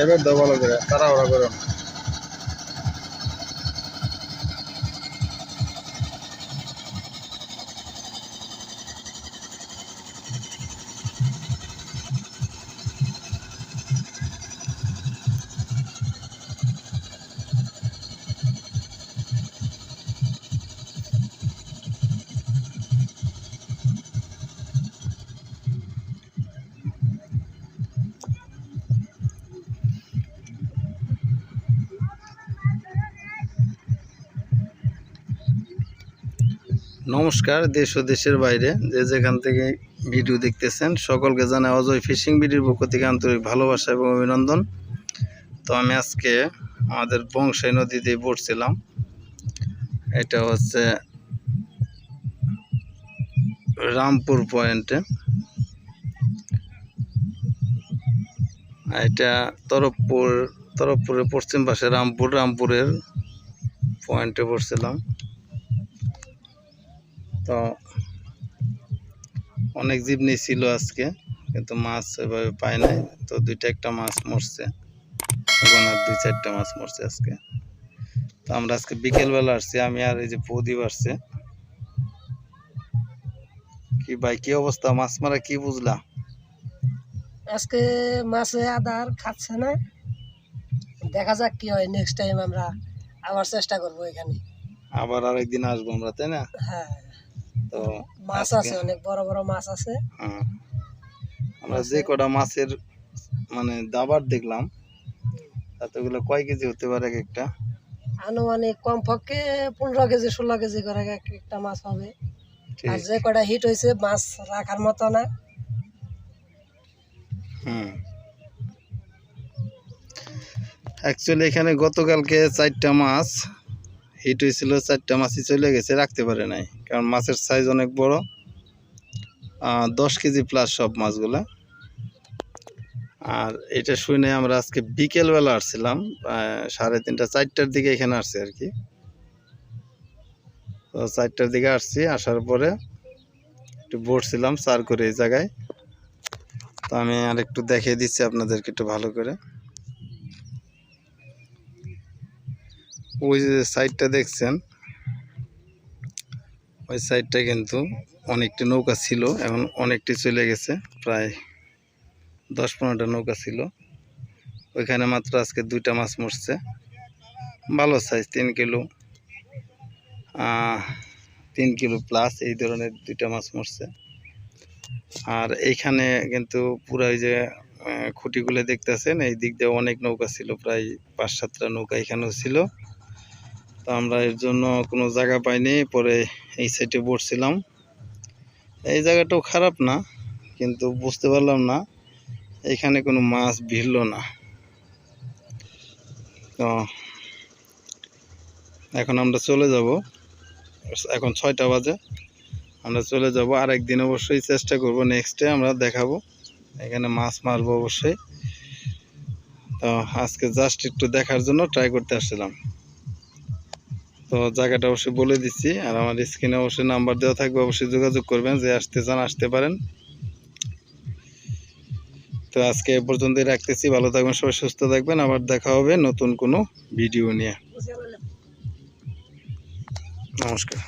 এবার দাও ভালো করে তারা ওরা করো নমস্কার, দেশ ও দেশের বাইরে যে যেখান থেকে ভিডিও দেখতেছেন, সকলকে জানাই অজয় ফিশিং ভিডিওর পক্ষ থেকে আন্তরিক ভালোবাসা এবং অভিনন্দন। তো আমি আজকে আমাদের বংশাই নদীতে পড়ছিলাম। এটা হচ্ছে রামপুর পয়েন্টে এটা তরফপুর, তরফপুরের পশ্চিম পাশে রামপুর, রামপুরের পয়েন্টে পড়ছিলাম। তো অনেক জীবনি ছিল আজকে কিন্তু মাছ এভাবে পায় নাই। তো দুইটা একটা মাছ মরছে এখন আর দুই চারটা মাছ মরছে আজকে। তো আমরা আজকে বিকেলবেলা আসছি আমি আর এই যে প্রদীপ আসছে কি ভাই কি অবস্থা? মাছ মারা কি বুঝলা? আজকে মাছে আদার খাচ্ছে না। দেখা যাক কি হয় নেক্সট টাইম আমরা আবার চেষ্টা করব এখানে। আবার আরেকদিন আসব আমরা তাই না? হ্যাঁ। তো মাছ আছে অনেক বড় বড় মাছ আছে। হ্যাঁ। আমরা যে কটা মাছের মানে দাবার দেখলাম তাতে ওগুলো কয় কেজি হতে পারে এক একটা? আনুমানিক কমপক্ষে পনেরো কেজি ষোলো কেজি করে এক একটা মাছ হবে। আর যে কটা হিট হয়েছে মাছ রাখার মতো না। হুম। অ্যাকচুয়ালি এখানে গতকালকে চারটা মাছ হিট হয়েছিল, চারটা মাছই চলে গেছে, রাখতে পারে নাই। কারণ মাছের সাইজ অনেক বড়। দশ কেজি প্লাস সব মাছগুলা। আর এটা শুনে আমরা আজকে বিকেলবেলা আসছিলাম সাড়ে তিনটা, চারটার দিকে এখানে আসছি আর কি। তো চারটার দিকে আসছি, আসার পরে একটু বসছিলাম সার করে এই জায়গায়। তো আমি আর একটু দেখিয়ে দিচ্ছি আপনাদেরকে একটু ভালো করে। ওই যে সাইডটা দেখছেন, ওই সাইডটা কিন্তু অনেকটি নৌকা ছিল, এখন অনেকটি চলে গেছে, প্রায় দশ পনেরোটা নৌকা ছিল। ওইখানে মাত্র আজকে দুইটা মাছ মরছে। ভালো সাইজ তিন কিলো তিন কিলো প্লাস এই ধরনের দুইটা মাছ মরছে। আর এইখানে কিন্তু পুরো ওই যে খুঁটিগুলো দেখতেছেন, এই দিক দিয়ে অনেক নৌকা ছিল, প্রায় পাঁচ সাতটা নৌকা এখানেও ছিল। তো আমরা এর জন্য কোনো জায়গা পাইনি, পরে এই সাইডে বসছিলাম। এই জায়গাটাও খারাপ না, কিন্তু বুঝতে পারলাম না, এখানে কোনো মাছ ভিড়ল না। তো এখন আমরা চলে যাব। এখন ছয়টা বাজে, আমরা চলে যাব। আর একদিন অবশ্যই চেষ্টা করব নেক্সটে আমরা দেখাবো। এখানে মাছ মারবো অবশ্যই। তো আজকে জাস্ট একটু দেখার জন্য ট্রাই করতে আসছিলাম। তো জায়গাটা অবশ্যই বলে দিচ্ছি। আর আমার স্ক্রিনে অবশ্যই নাম্বার দেওয়া থাকবে অবশ্যই যোগাযোগ করবেন যে আসতে চান আসতে পারেন। তো আজকে এ পর্যন্তই রাখতেছি। ভালো থাকবেন সবাই সুস্থ থাকবেন। আবার দেখা হবে নতুন কোনো ভিডিও নিয়ে। নমস্কার।